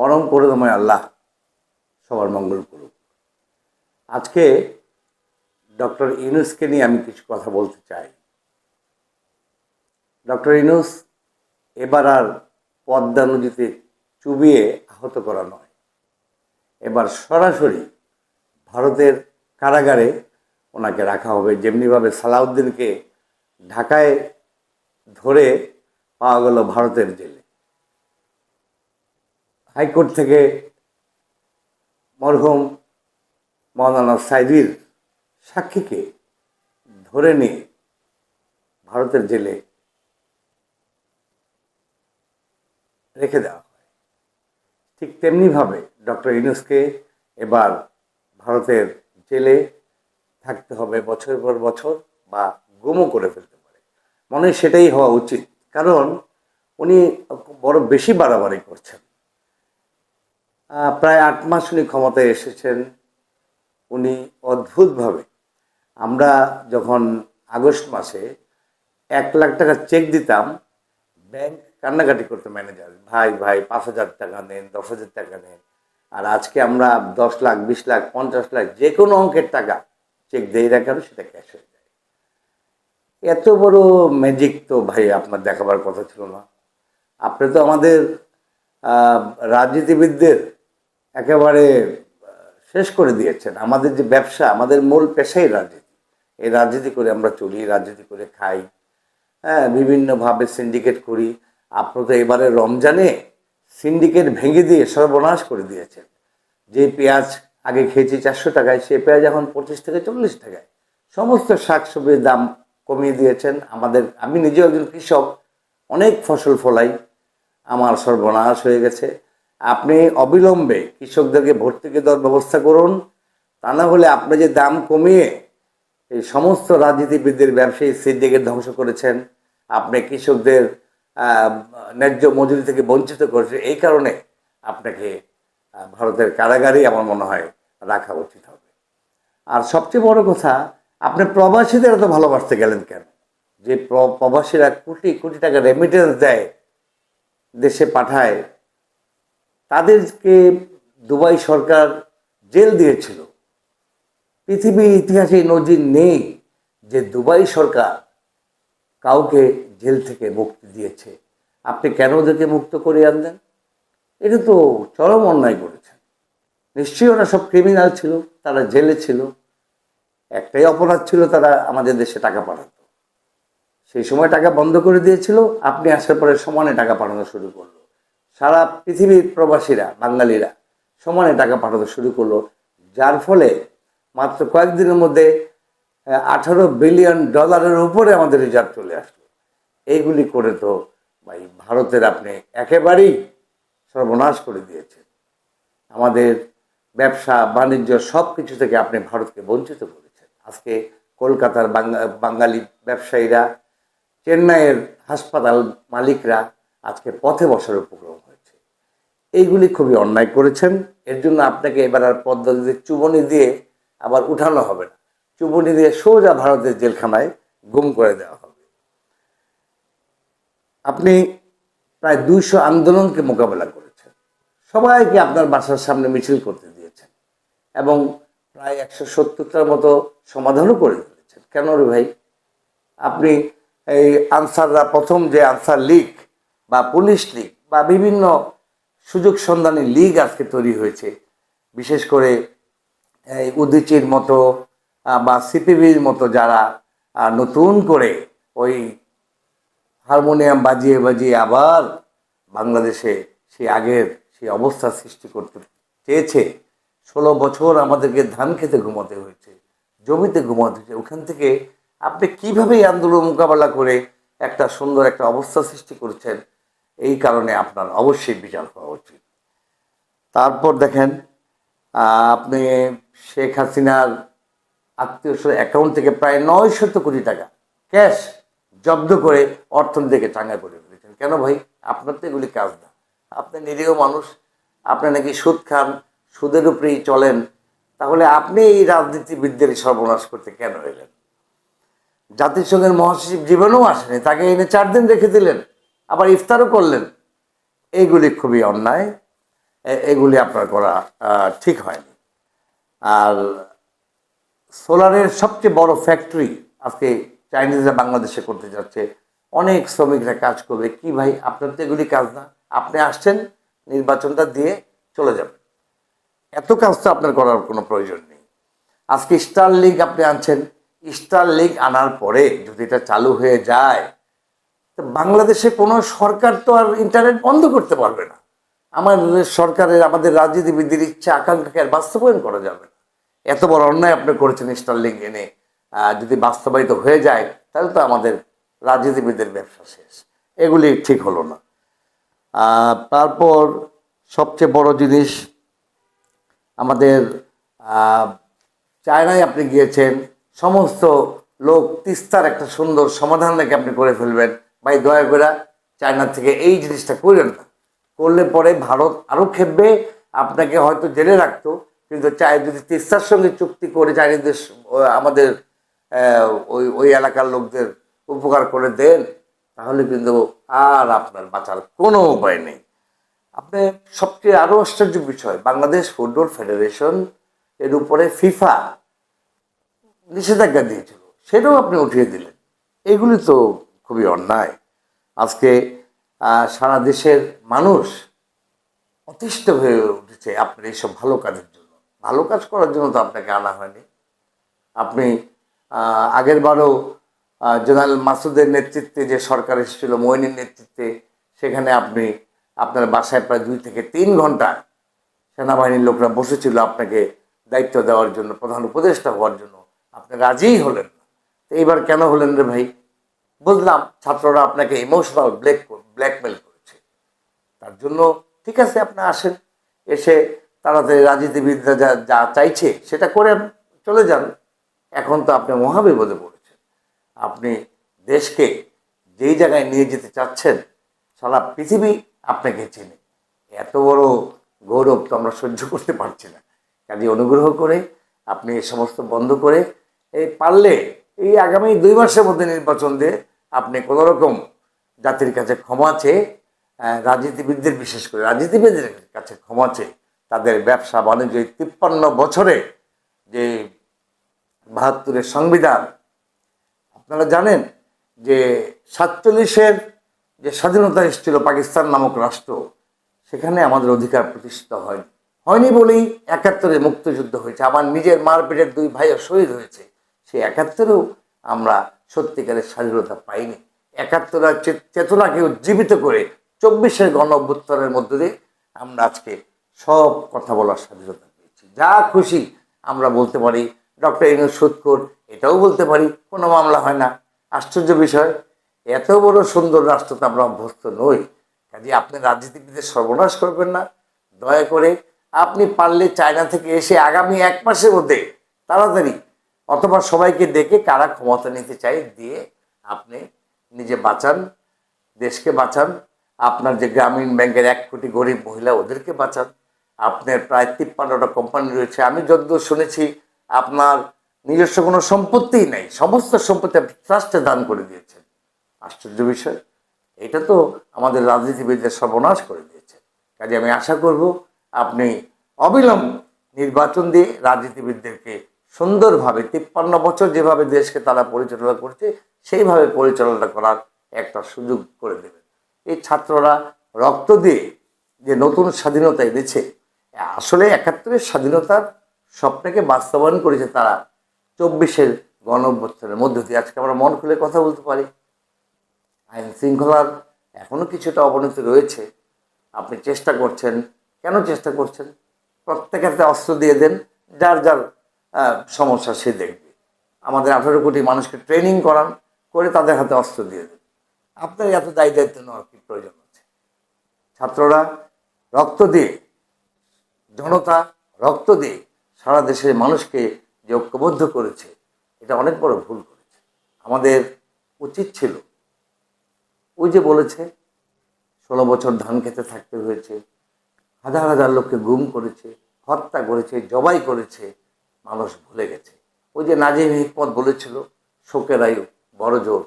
পরম করুণাময় আল্লাহ সবার মঙ্গল করুক। আজকে ডক্টর ইউনুসকে নিয়ে আমি কিছু কথা বলতে চাই। ডক্টর ইউনুস এবার আর পদ্মা নদীতে চুবিয়ে আহত করা নয়। এবার সরাসরি ভারতের কারাগারে ওনাকে রাখা হবে। যেমনিভাবে সালাউদ্দিনকে ঢাকায় ধরে পাওয়া গেল ভারতের জেলে। হাইকোর্ট থেকে মরহুম মৌলানা সাইদির সাক্ষীকে ধরে নিয়ে ভারতের জেলে রেখে দেওয়া হয়। ঠিক তেমনিভাবে ডক্টর ইনুসকে এবার ভারতের জেলে থাকতে হবে বছরের পর বছর বা গুমও করে ফেলতে পারে। মনে সেটাই হওয়া উচিত। কারণ উনি বড় বেশি বাড়াবাড়ি করছেন। প্রায় আট মাস উনি ক্ষমতায় এসেছেন। উনি অদ্ভুতভাবে। আমরা যখন আগস্ট মাসে এক লাখ টাকা চেক দিতাম ব্যাংক কান্নাকাটি করতো ম্যানেজার ভাই ভাই, পাঁচ হাজার টাকা নেন, দশ হাজার টাকা নেন। আর আজকে আমরা দশ লাখ, বিশ লাখ, পঞ্চাশ লাখ যে কোনো অঙ্কের টাকা চেক দিয়ে কেন, সেটা ক্যাশ হয়ে যায়। এত বড় ম্যাজিক তো ভাই আপনার দেখাবার কথা ছিল না। আপনি তো আমাদের রাজনীতিবিদদের একেবারে শেষ করে দিয়েছেন। আমাদের যে ব্যবসা, আমাদের মূল পেশাই রাজনীতি। এই রাজনীতি করে আমরা চলি, রাজনীতি করে খাই। হ্যাঁ বিভিন্নভাবে সিন্ডিকেট করি। আপনি তো এবারে রমজানে সিন্ডিকেট ভেঙে দিয়ে সর্বনাশ করে দিয়েছেন। যে পেঁয়াজ আগে খেয়েছি চারশো টাকায়, সে পেঁয়াজ এখন পঁচিশ থেকে চল্লিশ টাকায়। সমস্ত শাকসবজির দাম কমিয়ে দিয়েছেন। আমাদের, আমি নিজেও একজন কৃষক, অনেক ফসল ফলাই। আমার সর্বনাশ হয়ে গেছে। আপনি অবিলম্বে কৃষকদেরকে ভর্তুকি দেওয়ার ব্যবস্থা করুন। তা না হলে আপনি যে দাম কমিয়ে এই সমস্ত রাজনীতিবিদদের, ব্যবসায়ী সিন্ডিকেট ধ্বংস করেছেন। আপনি কৃষকদের ন্যায্য মজুরি থেকে বঞ্চিত করেছেন। এই কারণে আপনাকে ভারতের কারাগারেই আমার মনে হয় রাখা উচিত হবে। আর সবচেয়ে বড় কথা, আপনি প্রবাসীদের এত ভালোবাসতে গেলেন কেন? যে প্রবাসীরা কোটি কোটি টাকা রেমিটেন্স দেয়, দেশে পাঠায় তাদেরকে দুবাই সরকার জেল দিয়েছিল। পৃথিবীর ইতিহাসে নজির নেই যে দুবাই সরকার কাউকে জেল থেকে মুক্তি দিয়েছে। আপনি কেন ওদেরকে মুক্ত করে আনলেন? এটা তো চরম অন্যায় করেছেন। নিশ্চয়ই ওরা সব ক্রিমিনাল ছিল, তারা জেলে ছিল। একটাই অপরাধ ছিল, তারা আমাদের দেশে টাকা পাঠাতো। সেই সময় টাকা বন্ধ করে দিয়েছিল, আপনি আসার পরে সমানে টাকা পাঠানো শুরু করল। সারা পৃথিবীর প্রবাসীরা, বাঙালিরা সমানে টাকা পাঠাতে শুরু করল। যার ফলে মাত্র কয়েকদিনের মধ্যে আঠারো বিলিয়ন ডলারের উপরে আমাদের রিজার্ভ চলে আসলো। এইগুলি করে তো ভাই ভারতের আপনি একেবারেই সর্বনাশ করে দিয়েছেন। আমাদের ব্যবসা, বাণিজ্য সব কিছু থেকে আপনি ভারতকে বঞ্চিত করেছেন। আজকে কলকাতার বাঙা- বাঙালি ব্যবসায়ীরা, চেন্নাইয়ের হাসপাতাল মালিকরা আজকে পথে বসার উপক্রম এইগুলি খুবই অন্যায় করেছেন। এর জন্য আপনাকে এবার আর পদ্ধতিতে চুবনি দিয়ে আবার উঠানো হবে না। চুবনি দিয়ে সোজা ভারতের জেলখানায় গুম করে দেওয়া হবে। আপনি প্রায় দুইশো আন্দোলনকে মোকাবেলা করেছেন। সবাইকে আপনার বাসার সামনে মিছিল করতে দিয়েছেন এবং প্রায় একশো সত্তরটার মতো সমাধানও করে ফেলেছেন কেন রে ভাই? আপনি এই আনসাররা প্রথম যে আনসার লীগ বা পুলিশ লীগ বা বিভিন্ন সুযোগ সন্ধানী লীগ আজকে তৈরি হয়েছে। বিশেষ করে এই উদিচির মতো বা সিপিবির মতো যারা নতুন করে ওই হারমোনিয়াম বাজিয়ে বাজিয়ে আবার বাংলাদেশে সেই আগের সেই অবস্থা সৃষ্টি করতে চেয়েছে। ষোলো বছর আমাদেরকে ধান খেতে ঘুমাতে হয়েছে, জমিতে ঘুমাতে হয়েছে। ওখান থেকে আপনি কীভাবে আন্দোলন মোকাবেলা করে একটা সুন্দর একটা অবস্থা সৃষ্টি করেছেন এই কারণে আপনার অবশ্যই বিচার হওয়া উচিত। তারপর দেখেন আপনি শেখ হাসিনার আত্মীয় অ্যাকাউন্ট থেকে প্রায় নয় শত কোটি টাকা ক্যাশ জব্দ করে অর্থনীতিকে চাঙ্গা করে ফেলেছেন কেন ভাই? আপনার তো এগুলি কাজ না। আপনি নিরীহ মানুষ, আপনি নাকি সুদ খান, সুদের উপরেই চলেন, তাহলে আপনি এই রাজনীতিবিদদের সর্বনাশ করতে কেন এলেন? জাতিসংঘের মহাসচিব জীবনেও আসেনি, তাকে এনে চার দিন রেখে দিলেন। আবার ইফতারও করলেন। এইগুলি খুবই অন্যায়। এগুলি আপনার করা ঠিক হয়নি। আর সোলারের সবচেয়ে বড় ফ্যাক্টরি আজকে চাইনিজরা বাংলাদেশে করতে যাচ্ছে। অনেক শ্রমিকরা কাজ করবে। কি ভাই, আপনার তো এগুলি কাজ না। আপনি আসছেন, নির্বাচনটা দিয়ে চলে যাবেন। এত কাজ তো আপনার করার কোনো প্রয়োজন নেই। আজকে স্টার লিগ আপনি আনছেন। স্টার লিগ আনার পরে যদি এটা চালু হয়ে যায় বাংলাদেশে কোনো সরকার তো আর ইন্টারনেট বন্ধ করতে পারবে না। আমাদের সরকারের, আমাদের রাজনীতিবিদদের ইচ্ছা, আকাঙ্ক্ষাকে আর বাস্তবায়ন করা যাবে না। এত বড় অন্যায় আপনি করেছেন স্টারলিং এনে যদি বাস্তবায়িত হয়ে যায়, তাহলে তো আমাদের রাজনীতিবিদদের ব্যবসা শেষ। এগুলি ঠিক হলো না। তারপর সবচেয়ে বড় জিনিস, আমাদের চায়নায় আপনি গিয়েছেন, সমস্ত লোক তিস্তার একটা সুন্দর সমাধান নাকি আপনি করে ফেলবেন। ভাই, দয়া করে চায়না থেকে এই জিনিসটা করলেন না। করলে পরে ভারত আরও খেপবে, আপনাকে হয়তো জেলে রাখতো, কিন্তু চায় যদি তিস্তার সঙ্গে চুক্তি করে চাইনিদের আমাদের ওই ওই এলাকার লোকদের উপকার করে দেন, তাহলে কিন্তু আর আপনার বাঁচার কোনো উপায় নেই। আপনি সবচেয়ে আরও আশ্চর্য বিষয়, বাংলাদেশ ফুটবল ফেডারেশন এর উপরে ফিফা নিষেধাজ্ঞা দিয়েছিল, সেটাও আপনি উঠিয়ে দিলেন। এগুলি তো খুবই অন্যায়। আজকে সারা দেশের মানুষ অতিষ্ঠ হয়ে উঠেছে আপনার এইসব ভালো কাজের জন্য। ভালো কাজ করার জন্য তো আপনাকে আনা হয়নি। আপনি আহ, আগের বারও জেনারেল মাসুদের নেতৃত্বে যে সরকার এসেছিল মইনের নেতৃত্বে সেখানে আপনি আপনার বাসায় প্রায় দুই থেকে তিন ঘণ্টা সেনাবাহিনীর লোকরা বসেছিল আপনাকে দায়িত্ব দেওয়ার জন্য প্রধান উপদেষ্টা হওয়ার জন্য। আপনি রাজিই হলেন এইবার কেন হলেন রে ভাই? বুঝলাম ছাত্ররা আপনাকে ইমোশনাল ব্ল্যাক ব্ল্যাকমেল করেছে। তার জন্য ঠিক আছে, আপনি আসেন। এসে তাড়াতাড়ি রাজনীতিবিদরা যা যা চাইছে, সেটা করে চলে যান। এখন তো আপনি মহাবিপদে পড়েছেন। আপনি দেশকে যেই জায়গায় নিয়ে যেতে চাচ্ছেন, সারা পৃথিবী আপনাকে চেনে। এত বড় গৌরব তো আমরা সহ্য করতে পারছি না। কাজে অনুগ্রহ করে আপনি এ সমস্ত বন্ধ করে, এই পারলে এই আগামী দুই মাসের মধ্যে নির্বাচন দিয়ে আপনি কোনো রকম জাতির কাছে ক্ষমা আহ, রাজনীতিবিদদের বিশেষ করে রাজনীতিবিদদের কাছে ক্ষমা চেয়ে তাদের ব্যবসা বাণিজ্য তিপ্পান্ন বছরে যে বাহাত্তরের সংবিধান আপনারা জানেন যে সাতচল্লিশের যে স্বাধীনতা এসেছিল পাকিস্তান নামক রাষ্ট্র সেখানে আমাদের অধিকার প্রতিষ্ঠিত হয়নি। হয়নি বলেই একাত্তরে মুক্তযুদ্ধ হয়েছে। আমার নিজের মার পেটের দুই ভাইও শহীদ হয়েছে। সেই একাত্তরেও আমরা সত্যিকারের স্বাধীনতা পাইনি। একাত্তর চেতনাকে উজ্জীবিত করে চব্বিশের গণ অভ্যুত্থানের মধ্য দিয়ে আমরা আজকে সব কথা বলার স্বাধীনতা পেয়েছি। যা খুশি আমরা বলতে পারি, ডক্টর ইনুস সুৎকর এটাও বলতে পারি, কোনো মামলা হয় না। আশ্চর্য বিষয়, এত বড় সুন্দর রাষ্ট্র তো আমরা অভ্যস্ত নই। কাজে আপনি রাজনীতিবিদের সর্বনাশ করবেন না। দয়া করে আপনি পারলে চায়না থেকে এসে আগামী এক মাসের মধ্যে তাড়াতাড়ি অথবা সবাইকে দেখে কারা ক্ষমতা নিতে চাই দিয়ে আপনি নিজে বাঁচান, দেশকে বাঁচান, আপনার যে গ্রামীণ ব্যাংকের এক কোটি গরিব মহিলা ওদেরকে বাঁচান। আপনার প্রায় তিপ্পান্নটা কোম্পানি রয়েছে। আমি যতদূর শুনেছি, আপনার নিজস্ব কোনো সম্পত্তিই নেই। সমস্ত সম্পত্তি আপনি ট্রাস্টে দান করে দিয়েছেন। আশ্চর্য বিষয়। এটা তো আমাদের রাজনীতিবিদদের সর্বনাশ করে দিয়েছে। কাজে আমি আশা করব, আপনি অবিলম্ব নির্বাচন দিয়ে রাজনীতিবিদদেরকে সুন্দরভাবে তিপ্পান্ন বছর যেভাবে দেশকে তারা পরিচালনা করছে, সেইভাবে পরিচালনা করার একটা সুযোগ করে দেবেন এই ছাত্ররা রক্ত দিয়ে যে নতুন স্বাধীনতা এনেছে, আসলে একাত্তরের স্বাধীনতার স্বপ্নকে বাস্তবায়ন করেছে তারা চব্বিশের গণ মধ্য দিয়ে। আজকে আমরা মন খুলে কথা বলতে পারি। আইন শৃঙ্খলার এখনও কিছুটা অবনতি রয়েছে। আপনি চেষ্টা করছেন, কেন চেষ্টা করছেন? প্রত্যেকের অস্ত্র দিয়ে দেন, যার যার সমস্যা সে দেখবে। আমাদের আঠারো কোটি মানুষকে ট্রেনিং করান, করে তাদের হাতে অস্ত্র দিয়ে দেবে আপনার এত দায়ী দায়িত্ব নেওয়ার কি প্রয়োজন আছে? ছাত্ররা রক্ত দিয়ে, জনতা রক্ত দিয়ে সারা দেশের মানুষকে যে ঐক্যবদ্ধ করেছে, এটা অনেক বড় ভুল করেছে। আমাদের উচিত ছিল, ওই যে বলেছে, ষোলো বছর ধান খেতে থাকতে হয়েছে, হাজার হাজার লোককে গুম করেছে, হত্যা করেছে, জবাই করেছে মানুষ ভুলে গেছে। ওই যে নাজিম হিকমত বলেছিল, শোকের আয়ু বড় জোর,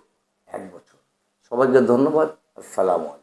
এক বছর। সবাইকে ধন্যবাদ, আসসালামু আলাইকুম।